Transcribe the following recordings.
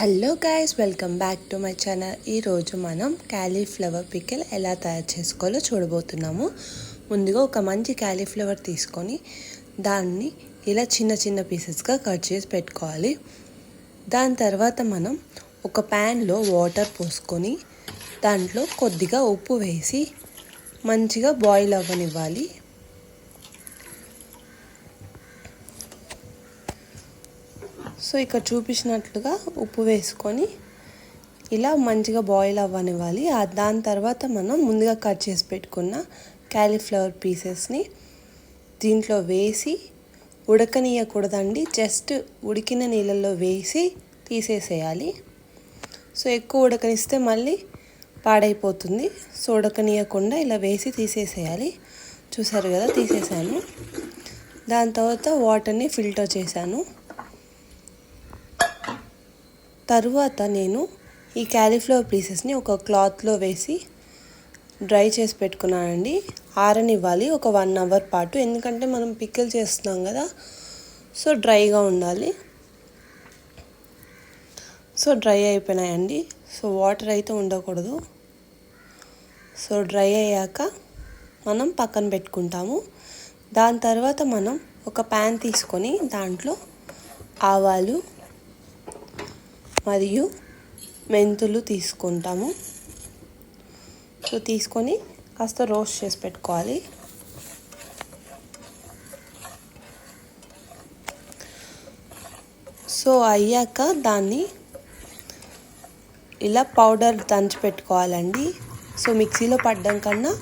Hello guys welcome back to my channel. ఈరోజు మనం cauliflower pickle ఎలా తయారు చేసుకోవాలో చూడబోతున్నాము. ముందుగా ఒక మంచి క్యాలీఫ్లవర్ తీసుకొని దాన్ని ఇలా చిన్న చిన్న పీసెస్గా కట్ చేసి పెట్టుకోవాలి. దాని తర్వాత మనం ఒక ప్యాన్లో వాటర్ పోసుకొని దాంట్లో కొద్దిగా ఉప్పు వేసి మంచిగా బాయిల్ అవ్వనివ్వాలి. సో ఇక్కడ చూపించినట్లుగా ఉప్పు వేసుకొని ఇలా మంచిగా బాయిల్ అవ్వనివ్వాలి. దాని తర్వాత మనం ముందుగా కట్ చేసి పెట్టుకున్న క్యాలీఫ్లవర్ పీసెస్ని దీంట్లో వేసి ఉడకనీయకూడదండి. జస్ట్ ఉడికిన నీళ్ళల్లో వేసి తీసేసేయాలి. సో ఎక్కువ ఉడకనిస్తే మళ్ళీ పాడైపోతుంది. సో ఉడకనీయకుండా ఇలా వేసి తీసేసేయాలి. చూసారు కదా తీసేసాను. దాని తర్వాత వాటర్ని ఫిల్టర్ చేశాను. తరువాత నేను ఈ క్యాలీఫ్లవర్ పీసెస్ని ఒక క్లాత్లో వేసి డ్రై చేసి పెట్టుకున్నానండి. ఆరనివ్వాలి ఒక వన్ అవర్ పాటు. ఎందుకంటే మనం పిక్కిల్ చేస్తున్నాం కదా సో డ్రైగా ఉండాలి. సో డ్రై అయిపోయినాయండి. సో వాటర్ అయితే ఉండకూడదు. సో డ్రై అయ్యాక మనం పక్కన పెట్టుకుంటాము. దాని తర్వాత మనం ఒక ప్యాన్ తీసుకొని దాంట్లో ఆవాలు మరియు మెంతులు తీసుకుంటాము. సో తీసుకొని కాస్త రోస్ట్ చేసి పెట్టుకోవాలి. సో అయ్యాక దాన్ని ఇలా పౌడర్ దంచి పెట్టుకోవాలండి. సో మిక్సీలో పడ్డం కన్నా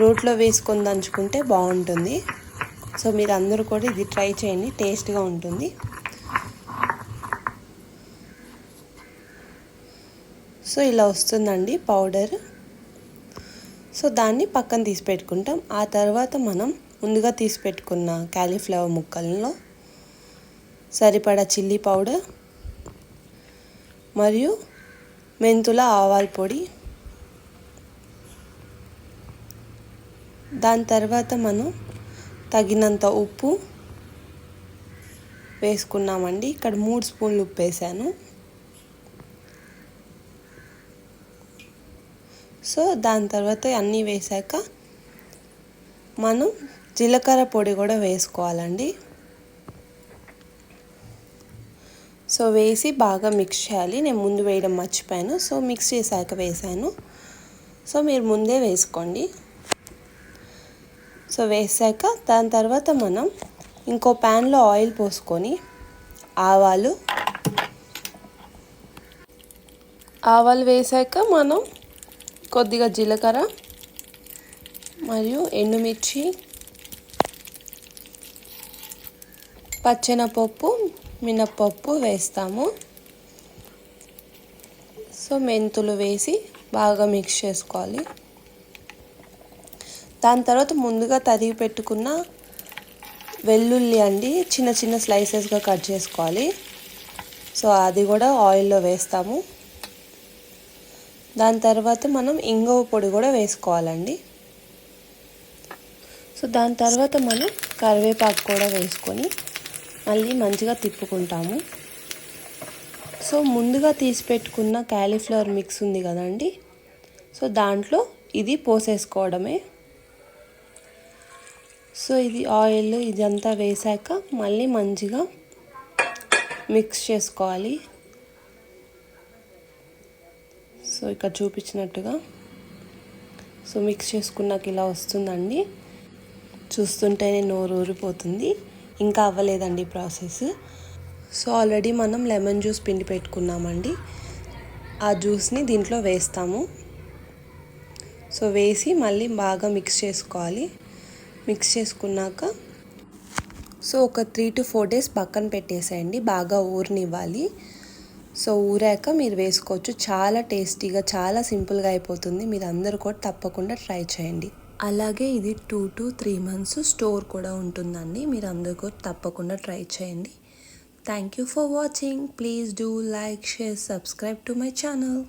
రోట్లో వేసుకొని దంచుకుంటే బాగుంటుంది. సో మీరు అందరూ కూడా ఇది ట్రై చేయండి టేస్ట్గా ఉంటుంది. సో ఇలా వస్తుందండి పౌడర్. సో దాన్ని పక్కన తీసి పెట్టుకుంటాం. ఆ తర్వాత మనం ముందుగా తీసి పెట్టుకున్న క్యాలీఫ్లవర్ ముక్కల్లో సరిపడా చిల్లీ పౌడర్ మరియు మెంతుల ఆవాల పొడి. దాని తర్వాత మనం తగినంత ఉప్పు వేసుకున్నామండి. ఇక్కడ మూడు స్పూన్లు ఉప్పు వేసాను సో దాని తర్వాత అన్నీ వేసాక మనం జీలకర్ర పొడి కూడా వేసుకోవాలండి. సో వేసి బాగా మిక్స్ చేయాలి. నేను ముందు వేయడం మర్చిపోయాను. సో మిక్స్ చేశాక వేసాను. సో మీరు ముందే వేసుకోండి. సో వేసాక దాని తర్వాత మనం ఇంకో ప్యాన్లో ఆయిల్ పోసుకొని ఆవాలు ఆవాలు వేసాక మనం కొద్దిగా జీలకర్ర మరియు ఎండుమిర్చి పచ్చెనపప్పు మినప్పప్పు వేస్తాము. సో మెంతులు వేసి బాగా మిక్స్ చేసుకోవాలి. దాని తర్వాత ముందుగా తరిగి పెట్టుకున్న వెల్లుల్లి అండి చిన్న చిన్న స్లైసెస్గా కట్ చేసుకోవాలి. సో అది కూడా ఆయిల్లో వేస్తాము. దాని తర్వాత మనం ఇంగువ పొడి కూడా వేసుకోవాలండి. సో దాని తర్వాత మనం కరివేపాకు కూడా వేసుకొని మళ్ళీ మంచిగా తిప్పుకుంటాము. సో ముందుగా తీసి పెట్టుకున్న క్యాలీఫ్లవర్ మిక్స్ ఉంది కదండి. సో దాంట్లో ఇది పోసేసుకోవడమే. సో ఇది ఆయిల్ ఇదంతా వేసాక మళ్ళీ మంచిగా మిక్స్ చేసుకోవాలి. సో ఇక్కడ చూపించినట్టుగా. సో మిక్స్ చేసుకున్నాక ఇలా వస్తుందండి. చూస్తుంటేనే నోరు ఊరిపోతుంది. ఇంకా అవ్వలేదండి ప్రాసెస్. సో ఆల్రెడీ మనం లెమన్ జ్యూస్ పిండి పెట్టుకున్నామండి. ఆ జ్యూస్ని దీంట్లో వేస్తాము. సో వేసి మళ్ళీ బాగా మిక్స్ చేసుకోవాలి. మిక్స్ చేసుకున్నాక సో ఒక త్రీ టు ఫోర్ డేస్ పక్కన పెట్టేసేయండి. బాగా ఊరినివ్వాలి. సో ఊరాక మీరు వేసుకోవచ్చు. చాలా టేస్టీగా చాలా సింపుల్గా అయిపోతుంది. మీరు అందరూ కూడా తప్పకుండా ట్రై చేయండి. అలాగే ఇది two to three months store కూడా ఉంటుందండి. మీరు అందరూ కూడా తప్పకుండా ట్రై చేయండి. Thank you for watching. Please do like share subscribe to my channel.